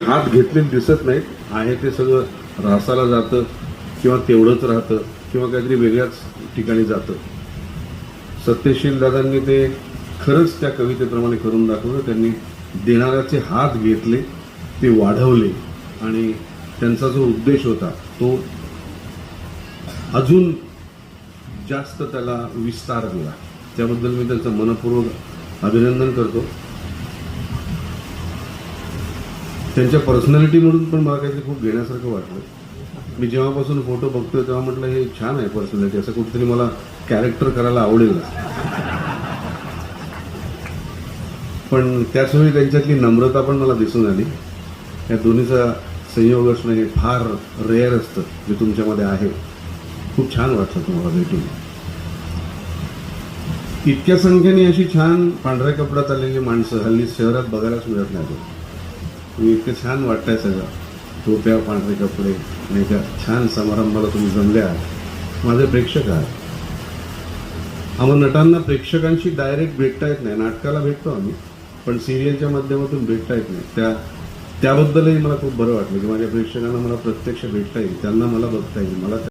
हात घेतलेले दिसत नाहीत. आहे ते सगळं रासाला जातं किंवा तेवढंच राहतं किंवा काहीतरी वेगळ्याच ठिकाणी जातं. सत्यशील दादांनी ते खरंच त्या कवितेप्रमाणे करून दाखवलं. त्यांनी देणाऱ्याचे हात घेतले ते वाढवले. आणि त्यांचा जो उद्देश होता तो अजून जास्त त्याला विस्तार दिला. त्याबद्दल मी त्यांचं मनपूर्वक अभिनंदन करतो. त्यांच्या पर्सनॅलिटीमधून पण मला काहीतरी खूप घेण्यासारखं वाटलं. मी जेव्हापासून फोटो बघतोय तेव्हा म्हटलं हे छान आहे पर्सनॅलिटी असं कुठेतरी मला कॅरेक्टर करायला आवडेल. पण त्याचवेळी त्यांच्यातली नम्रता पण मला दिसून आली. या दोन्हीचा संयोग असणं हे फार रेअर असतं जे तुमच्यामध्ये आहे. खूप छान वाटलं तुम्हाला भेटून. इतक्या संख्येने अशी छान पांढऱ्या कपड्यात आलेली माणसं हल्ली शहरात बघायलाच मिळत नाही इतकं छान वाटतंय सगळं. टोप्या पांढरे कपडे नाही का छान समारंभाला तुम्ही जमल्या माझे प्रेक्षक आहात. आम्हा नटांना प्रेक्षकांशी डायरेक्ट भेटता येत नाही. नाटकाला भेटतो आम्ही पण सिरियलच्या माध्यमातून भेटता येत नाही. त्या त्याबद्दलही मला खूप बरं वाटलं की माझ्या प्रेक्षकांना मला प्रत्यक्ष भेटता येईल. त्यांना मला बघता येईल. मला